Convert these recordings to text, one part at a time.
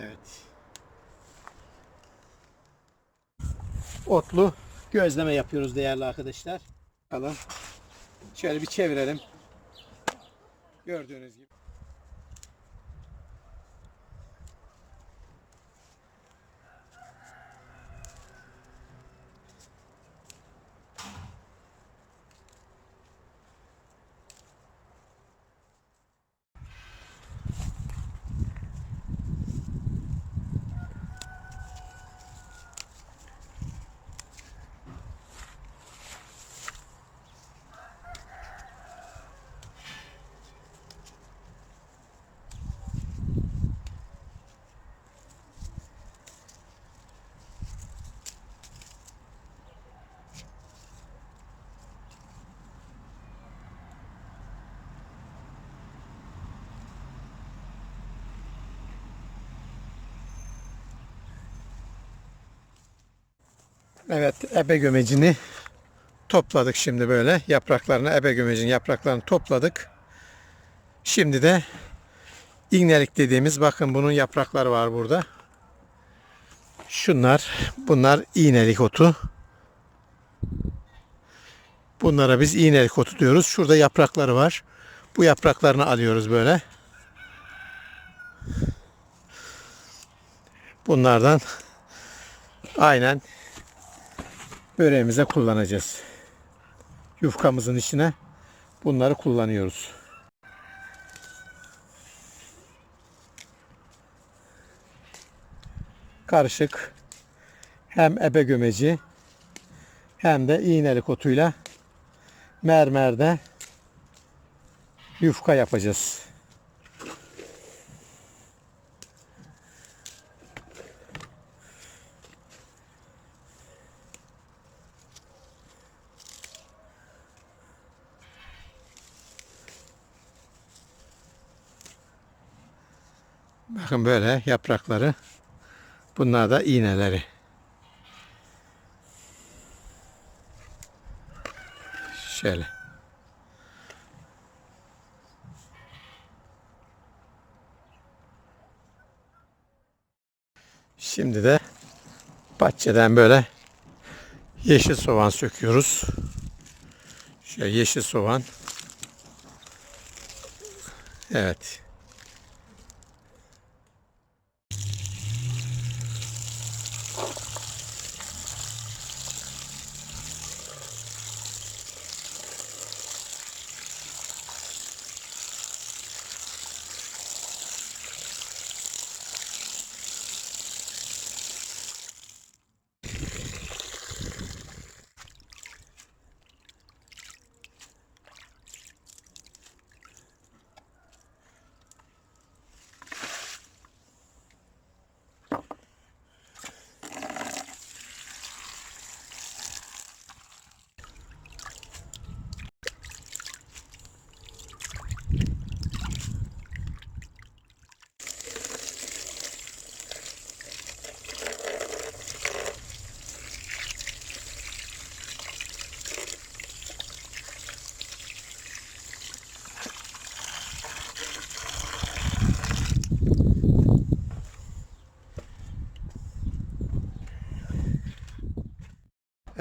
Evet. Otlu gözleme yapıyoruz değerli arkadaşlar. Bakalım. Şöyle bir çevirelim. Gördüğünüz gibi. Evet, ebe gömecini topladık şimdi böyle. Yapraklarını, ebe gömecinin yapraklarını topladık. Şimdi de ignelik dediğimiz, bakın bunun yaprakları var burada. Şunlar, bunlar iğnelik otu. Bunlara biz iğnelik otu diyoruz. Şurada yaprakları var. Bu yapraklarını alıyoruz böyle. Bunlardan aynen böreğimize kullanacağız. Yufkamızın içine bunları kullanıyoruz. Karışık hem ebe gömeci hem de iğnelik otuyla mermerde yufka yapacağız. Bakın böyle yaprakları. Bunlar da iğneleri. Şöyle. Şimdi de bahçeden böyle yeşil soğan söküyoruz. Şöyle yeşil soğan. Evet.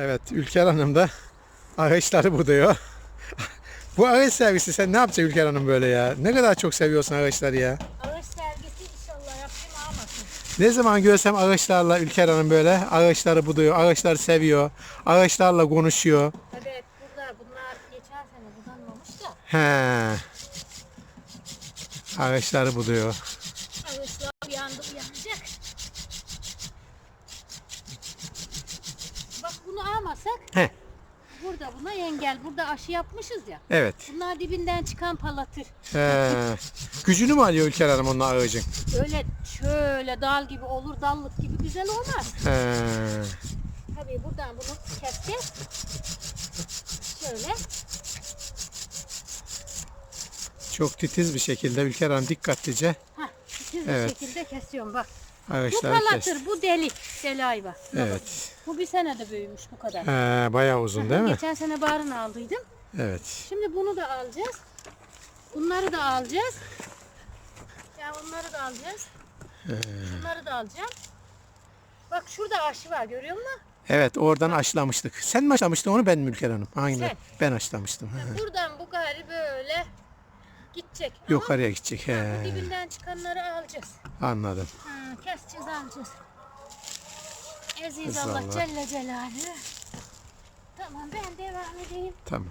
Evet Ülker Hanım da ağaçları buduyor. Bu ağaç servisi sen ne yapacaksın Ülker Hanım böyle ya? Ne kadar çok seviyorsun ağaçları ya. Ağaç sergisi inşallah yapayım almasın. Ne zaman görsem ağaçlarla Ülker Hanım böyle ağaçları buduyor, ağaçları seviyor, ağaçlarla konuşuyor. Evet burada bunlar geçen sene budanmamış da He. Ağaçları buduyor. Bak bunu almasak He. burada buna engel. Burada aşı yapmışız ya. Evet. Bunlar dibinden çıkan palatır. He. Gücünü mü alıyor Ülker Hanım onun ağacın? Öyle şöyle dal gibi olur dallık gibi güzel olmaz. He. Tabii buradan bunu keseceğiz. Şöyle. Çok titiz bir şekilde Ülker Hanım dikkatlice Hah, titiz Evet. bir şekilde kesiyorum bak. Bu ağaçları kesti. palatır, bu deli. Deli ayva. Evet. Bu bir senede büyümüş bu kadar. He, bayağı uzun değil mi? Geçen sene barın aldıydım. Evet. Şimdi bunu da alacağız. Bunları da alacağız. Ya bunları da alacağız. Şunları da alacağım. Bak şurada aşı var görüyor musun? Evet oradan aşılamıştık. Sen mi aşılamıştın onu ben mi Ülker Hanım? Hangi? Sen. Ben aşılamıştım. He. Buradan bu gari böyle gidecek. Yukarıya gidecek. He. dibinden çıkanları alacağız. Anladım. Ha, keseceğiz alacağız. Aziz Allah Allah. Celle Celaluhu. Tamam ben devam edeyim. Tamam.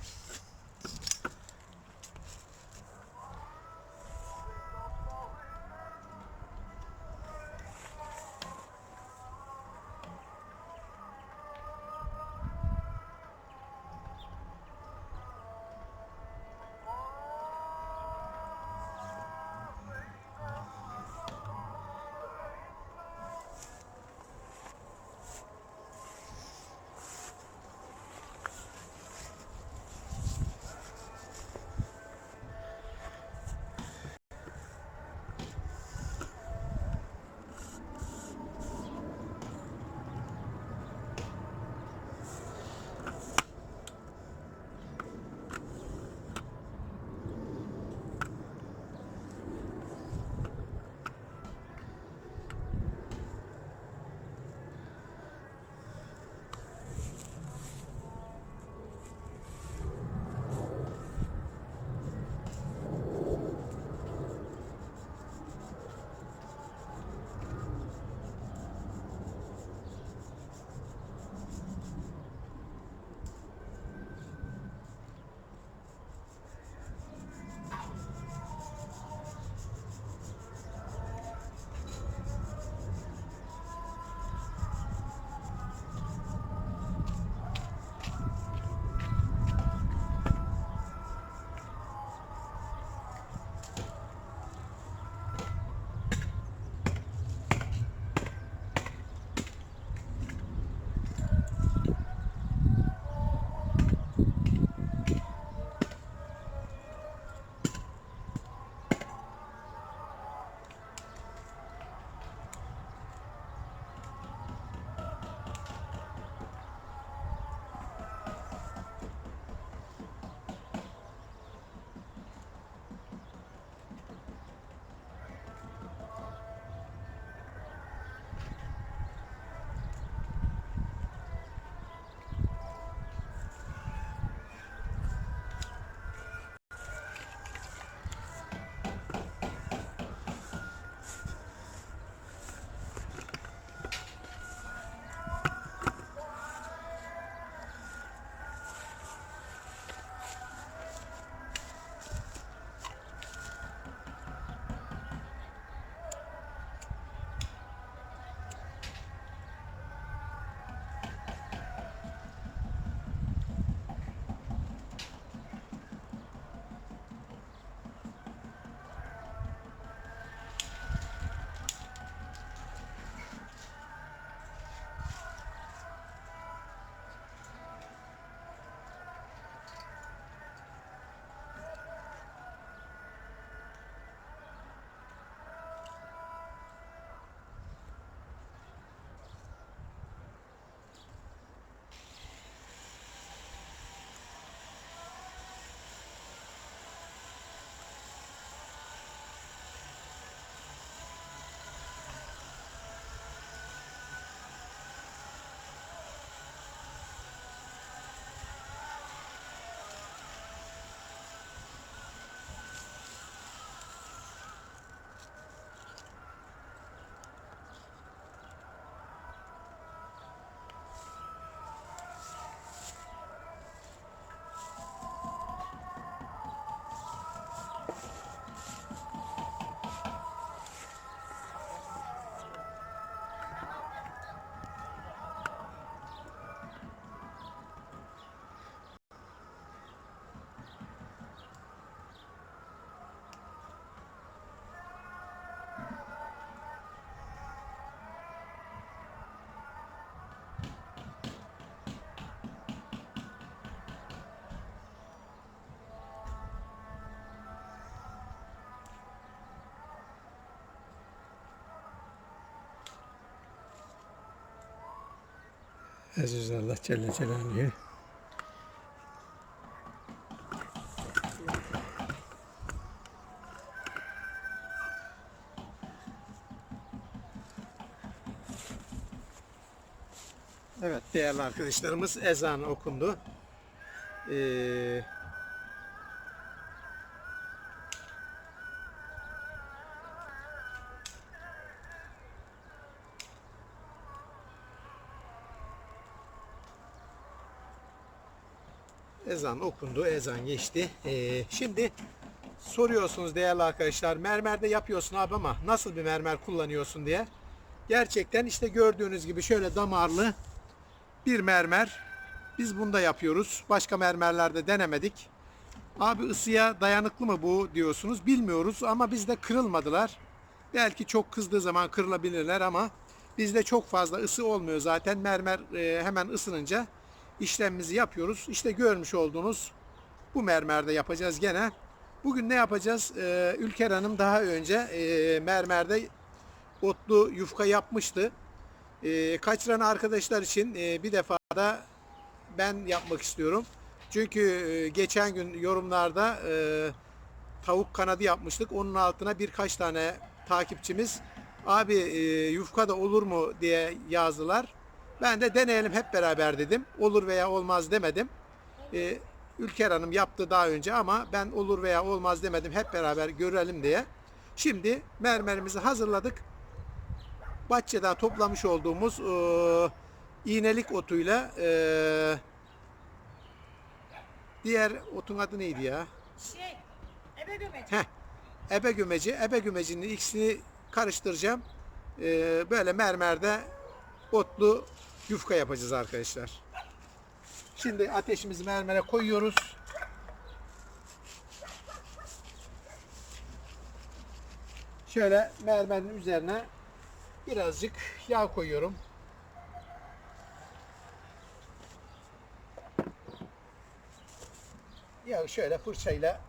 Aziz Allah Celle Celaluhu. Evet değerli arkadaşlarımız ezan okundu. Ee, ezan okundu, ezan geçti. Ee, şimdi soruyorsunuz değerli arkadaşlar mermerde yapıyorsun abi ama nasıl bir mermer kullanıyorsun diye. Gerçekten işte gördüğünüz gibi şöyle damarlı bir mermer. Biz bunda yapıyoruz. Başka mermerlerde denemedik. Abi ısıya dayanıklı mı bu diyorsunuz. Bilmiyoruz ama bizde kırılmadılar. Belki çok kızdığı zaman kırılabilirler ama bizde çok fazla ısı olmuyor zaten. Mermer e, hemen ısınınca işlemimizi yapıyoruz. İşte görmüş olduğunuz bu mermerde yapacağız gene. Bugün ne yapacağız? Ee, Ülker Hanım daha önce e, mermerde otlu yufka yapmıştı. E, kaçıran arkadaşlar için e, bir defa da ben yapmak istiyorum. Çünkü e, geçen gün yorumlarda e, tavuk kanadı yapmıştık. Onun altına birkaç tane takipçimiz abi e, yufka da olur mu diye yazdılar. Ben de deneyelim hep beraber dedim. Olur veya olmaz demedim. E, Ülker Hanım yaptı daha önce ama ben olur veya olmaz demedim. Hep beraber görelim diye. Şimdi mermerimizi hazırladık. Bahçeden toplamış olduğumuz e, iğnelik otuyla e, diğer otun adı neydi ya? Şey, ebe gömeci. Heh, ebe gümeci. Ebe gümecinin ikisini karıştıracağım. Ee, böyle mermerde otlu yufka yapacağız arkadaşlar. Şimdi ateşimizi mermere koyuyoruz. Şöyle mermerin üzerine birazcık yağ koyuyorum. Ya şöyle fırçayla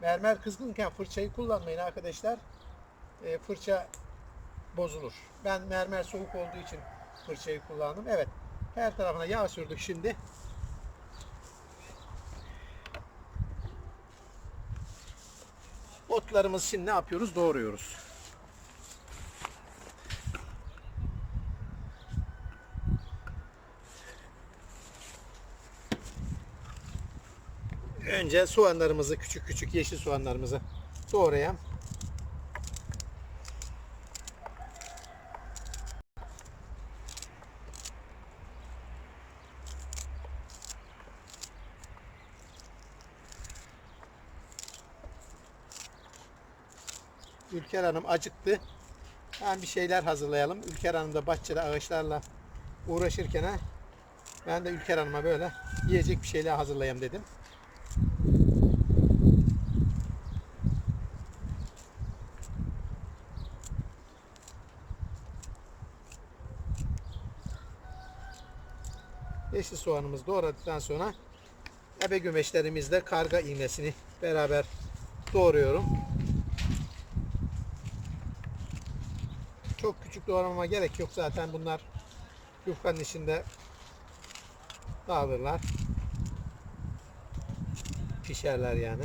mermer kızgınken fırçayı kullanmayın arkadaşlar. E, fırça bozulur. Ben mermer soğuk olduğu için fırçayı kullandım. Evet. Her tarafına yağ sürdük şimdi. Otlarımız şimdi ne yapıyoruz? Doğruyoruz. Önce soğanlarımızı küçük küçük yeşil soğanlarımızı doğrayalım. Ülker Hanım acıktı. Ben bir şeyler hazırlayalım. Ülker Hanım da bahçede ağaçlarla uğraşırken ha, ben de Ülker Hanım'a böyle yiyecek bir şeyler hazırlayayım dedim. Yeşil soğanımızı doğradıktan sonra ebe gümeşlerimizle karga iğnesini beraber doğruyorum. Çok küçük doğramama gerek yok zaten bunlar yufkanın içinde dağılırlar. Pişerler yani.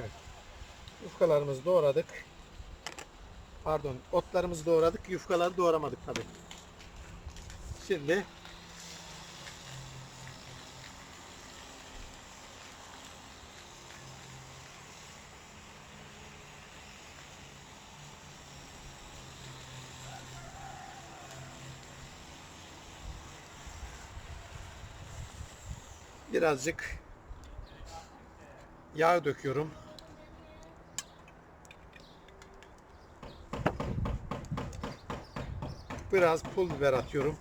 Evet. Yufkalarımızı doğradık. Pardon, otlarımızı doğradık. Yufkaları doğramadık tabii. Şimdi Birazcık yağ döküyorum. Biraz pul biber atıyorum.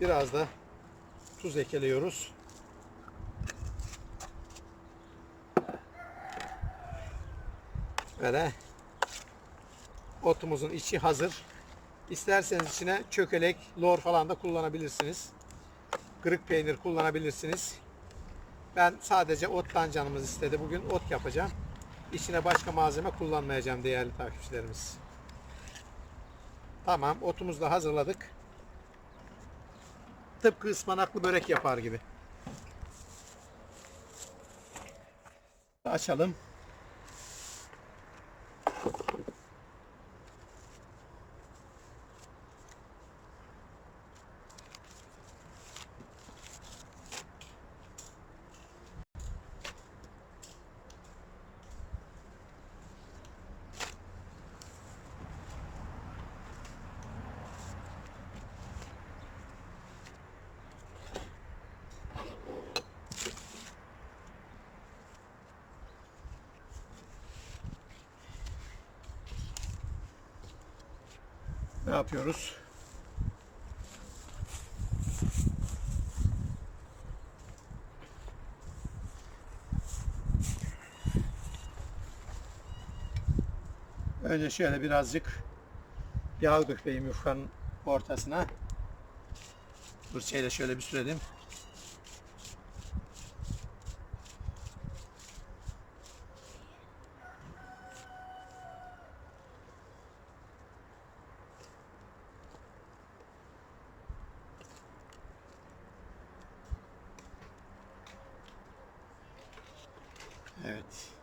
Biraz da tuz ekliyoruz. Böyle otumuzun içi hazır. İsterseniz içine çökelek, lor falan da kullanabilirsiniz. Kırık peynir kullanabilirsiniz. Ben sadece ottan canımız istedi. Bugün ot yapacağım. İçine başka malzeme kullanmayacağım değerli takipçilerimiz. Tamam, otumuzu da hazırladık. Tıpkı ıspanaklı börek yapar gibi. Açalım. Yapıyoruz? Önce şöyle birazcık yağ dökeyim yufkanın ortasına. Fırçayla şöyle bir sürelim. Evet.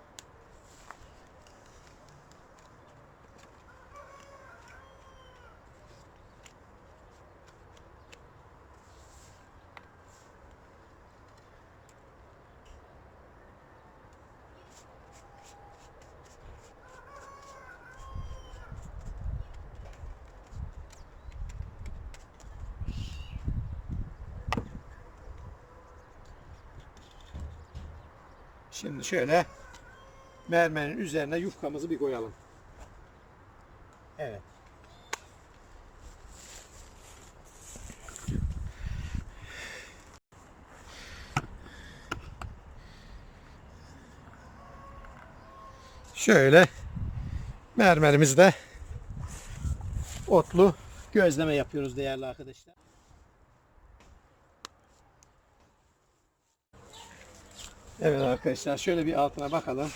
Şimdi şöyle mermerin üzerine yufkamızı bir koyalım. Evet. Şöyle mermerimizde otlu gözleme yapıyoruz değerli arkadaşlar. Evet arkadaşlar şöyle bir altına bakalım.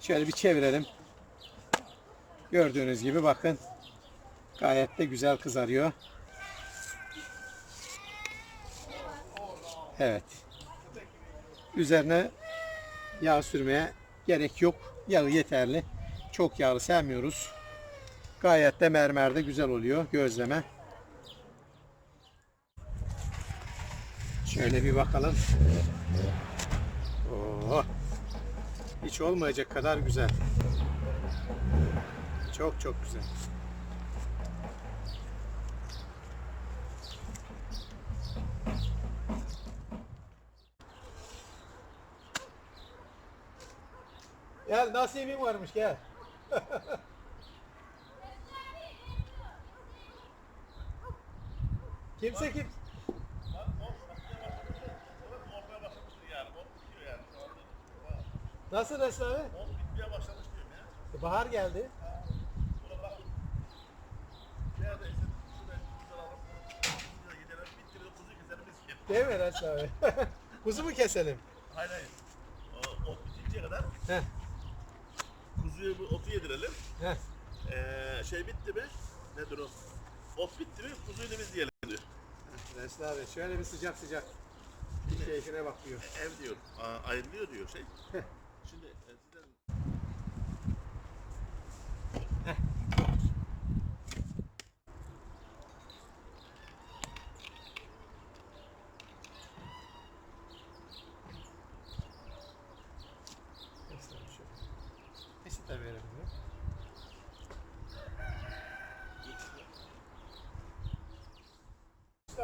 Şöyle bir çevirelim. Gördüğünüz gibi bakın. Gayet de güzel kızarıyor. Evet. Üzerine yağ sürmeye gerek yok. Yağı yeterli. Çok yağlı sevmiyoruz. Gayet de mermerde güzel oluyor gözleme. Şöyle bir bakalım. Oo. Hiç olmayacak kadar güzel. Çok çok güzel. Gel nasibin varmış gel. Kimse kim? Nasıl Resul abi? E, Bahar geldi. Değil mi Resul abi? Kuzu mu keselim? Hayır hayır. O, ot bitinceye kadar Heh. kuzuya bu otu yedirelim. Heh. Ee, şey bitti mi? Nedir o? Ot bitti mi? Kuzuyu da biz yiyelim diyor. Resul abi şöyle bir sıcak sıcak. Bir keyfine bakıyor. Ev diyor. Aa, ayrılıyor diyor şey. Şimdi e, sizden... Eşit de verebilirim.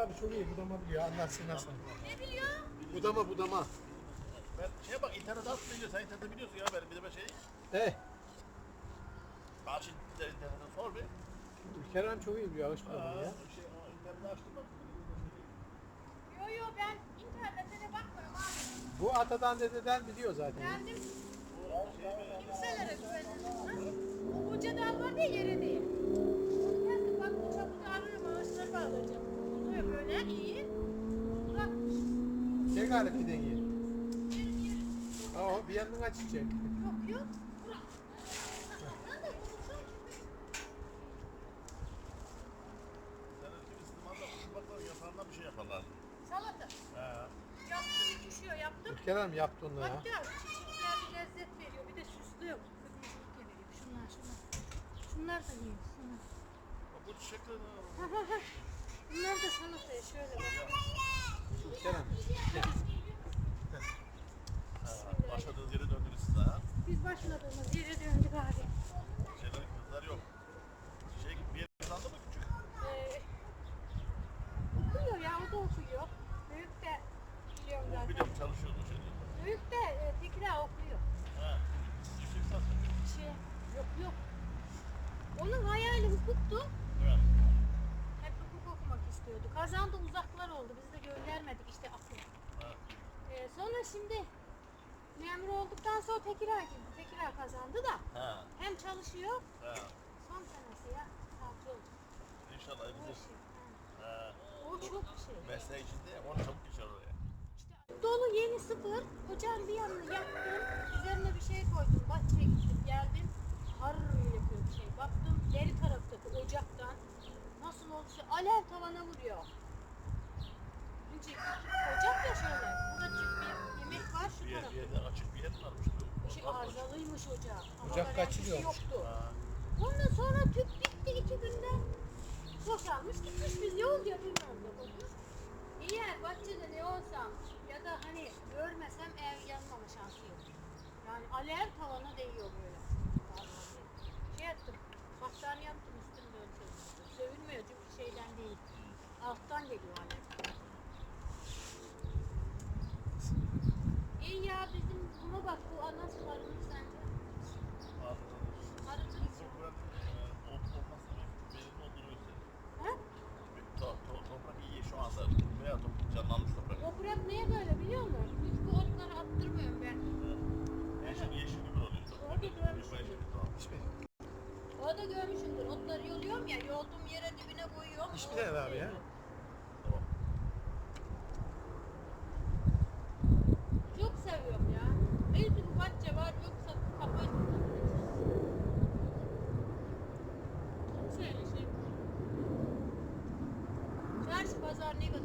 Abi çok iyi budama biliyor. Anlatsın nasıl. Ne biliyor? Budama budama. Şeye bak internet atmayınca sen internette biliyorsun ya benim bir de ben şey. Eh Aç internetten sor bir. Kerem çok iyi biliyor ağaç budamayı ya. Şey, açtım bak. Yo yo ben internete de bakmıyorum abi. Bu atadan dededen biliyor zaten. Kendim kimselere güvenirim. O Hoca dal var ya yere değil. Kendim bak bu çapını ararım ağaçları bağlayacağım. Oluyor böyle iyi. Bırakmış. Çek Arif bir dengeyi. Yerim. Aa bir yandan açacak. Yok yok. Bırak. Ben de konuşuyorum. Sen kimi sızmazda baklar yatağında bir şey yaparlar. Salata. He. Yaptım hiç üşüyor yaptım. Kerem yaptı onu ya. Hatta çiçekler bir lezzet veriyor. Bir de süslüyor. Kırmızılık veriyor. Şunlar şunlar. Şunlar da iyi. Şunlar. Bu çiçekler Bunlar da salataya şöyle bak. Kerem. Başladığınız yere döndünüz siz ha. Biz başladığımız yere döndük abi. Şeyler kızlar yok. Şey bir yer kazandı mı küçük? Ee, okuyor ya o da okuyor. Büyük de biliyorum O zaten. biliyorum çalışıyordu şeyde. Büyük de e, Tekra okuyor. He. Yüksek lisans yapıyor. Şey, yok yok. Onun hayali hukuktu. Evet. Hep hukuk okumak istiyordu. Kazandı uzaklar oldu. Biz de göndermedik işte akıl. Ha. Ee, sonra şimdi memur olduktan sonra Tekrar girdi. Tekrar kazandı da Ha. hem çalışıyor Ha. son senesi ya. Savcı olacak. İnşallah Bu elinize. işi. ha. Ha. O çok şey. Mesleği içinde ya, onu geçer oraya. İşte dolu yeni sıfır. Ocağın bir yanını yaktım. Üzerine bir şey koydum. Bahçeye gittim geldim. Harr yapıyor bir şey. Baktım deri taraftaki ocaktan nasıl olsa alev tavana vuruyor. Çünkü ocak ya şöyle. Burada bir yemek var şu Bir, bir tarafta. yerde açık bir yer mi varmış? İşte arızalıymış ocak. Ama Ocak bir şey yoktu. Ondan sonra tüp bitti iki günde. Boşalmış gitmiş biz yol diyor bilmiyorum ne olmuş. Eğer bahçede ne olsam ya da hani görmesem ev yanmama şansı yok. Yani alev tavana değiyor böyle. Şey yaptım. Battaniye yaptım üstünde örtüyorum. Sövülmüyor çünkü şeyden değil. Alttan geliyor alev. İyi ya bizim buna bak bu ana sularımız sence. İçin. Toprak iyi şu anda veya toprak canlanmış toprak. Toprak niye böyle biliyor musun? Biz bu otları attırmıyorum ben. Yeşil yeşil gibi oluyor. Orada görmüşsün. Yeşil gibi tamam. Orada görmüşsündür. Otları yoluyorum ya, yolduğum yere dibine koyuyorum. Hiçbir tane abi şey ya.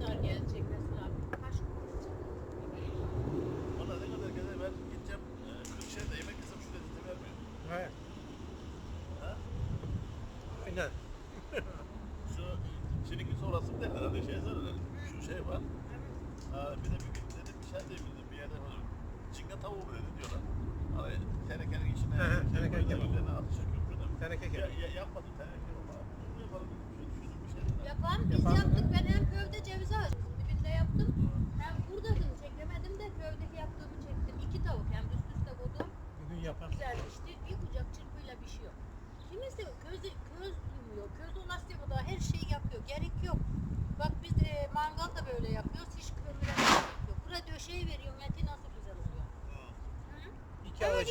段年轻。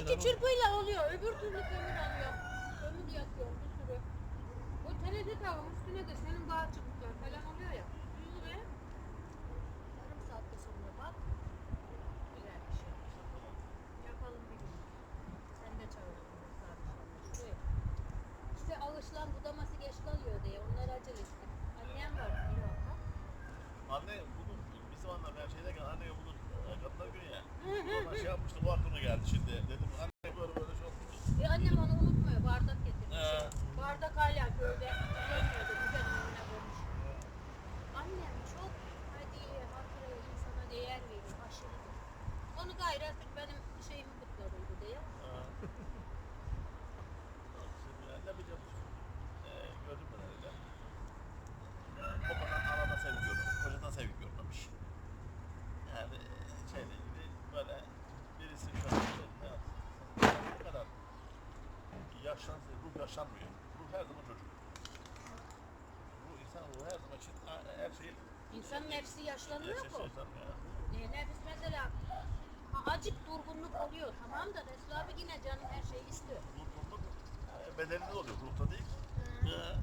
Bak. çırpıyla oluyor. Öbür türlü kömür alıyor. Kömür yakıyorum bir sürü. O TRT tavuğun üstüne de senin bağcıklar falan oluyor ya. Yüzü ve yarım saatte sonra bak. Güzel bir şey. Yapalım bir gün. Sen de çağırırsın sadece. Şuraya. İşte alışılan budaması geç kalıyor diye onları acele ettim. Annem var bir orada. Anne bugün bizim annem her şeyden anne bugün e, kadınlar günü ya. Ona şey yapmıştı bu aklıma geldi şimdi. Dedim anne böyle böyle şey olmuş. E annem onu unutmuyor. Bardak getirmiş. He. Bardak hala köyde kullanmıyordu. Güzel önüne koymuş. Annem çok hediye, hatıra insana değer veriyor. Aşırı. Onu gayrı artık benim şeyimi kutladıydı diye. Ha. Şimdi ben ne yapacağım? Ee, gördüm ben öyle. O kadar arada seviyorum. Yaşlan, ruh yaşlanmıyor. Ruh her zaman çocuk. Ruh insan ruhu her zaman için her şey İnsanın nefsi şey mu? yaşlanmıyor. E, nefis mesela acık durgunluk oluyor tamam da Resul abi yine canım her şeyi istiyor. Ruhluluk e, bedeninde oluyor, ruhta değil. Ee,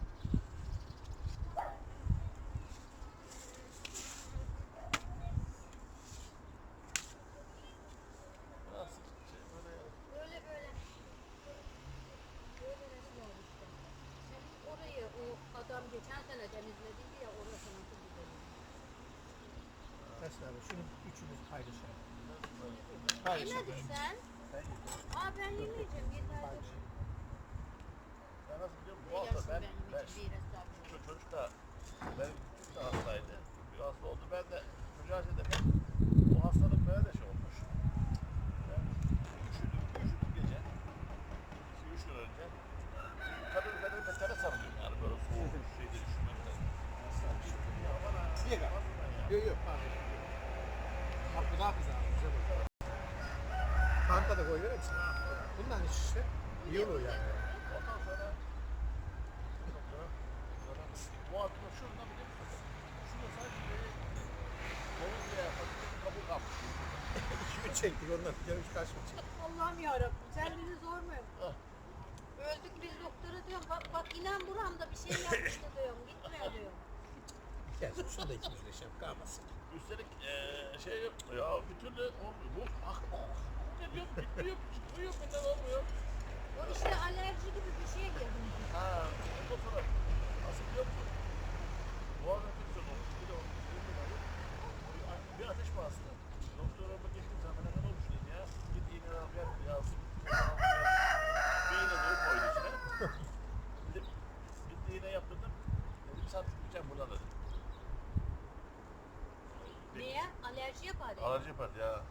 Nasıl şey böyle ya? Böyle böyle. Böyle Resul abi işte. Sen orayı o adam geçen sene temizlediydi ya orası nasıl güzel. Mesela şunu üçümüz paylaşalım. Yemedin sen? Ben yedim. Aa ben yemeyeceğim yeter. Ben nasıl biliyor musun? Bu hafta ben, ben abi? çocuk da benim çocuk da hastaydı. Bir hasta oldu. Ben de çocuğa şey dedim. O hastalık böyle de şey olmuş. Ben üşüdüm, üşüdüm gece. İki, üç gün önce. Tabii ben de petere sarılıyorum yani böyle soğuk şeyde üşümekten. Ya bana, Niye bana ya. Yok yok pardon. Bak bu daha güzel. Güzel olur. Kanka da koyuyor musun? Bundan işte olur yani. Ondan sonra bu adamı şurada bir de şurada sanki böyle yapacak bir kabuk kapmış. Kimi çektik ondan gelmiş kaçmış. Allah'ım yarabbim zormuyor. Ah. Öldük biz doktora diyorum bak bak inan buramda bir şey yapmıştı diyorum gitmiyor diyorum. Gel şunu da ikimiz de yap kalmasın. Üstelik eee şey yok ya bir türlü olmuyor. Bu ah ah. Geliyor, bitmiyor, çıkmıyor, bundan olmuyor. O işte alerji gibi bir şey girdi. Ha, ondan sonra nasıl biliyor musun? Boğaz enfeksiyonu olmuş. Bir de o bir ateş bastı. Doktora mı gittim sen bana ne olmuş dedi ya. Git iğne al gel yazsın. Bir iğne de koydu içine. Dedim, gitti iğne yaptırdım. Dedim saat gideceğim buradan dedim. Niye? Alerji yapar. ya. Alerji yapardı ya.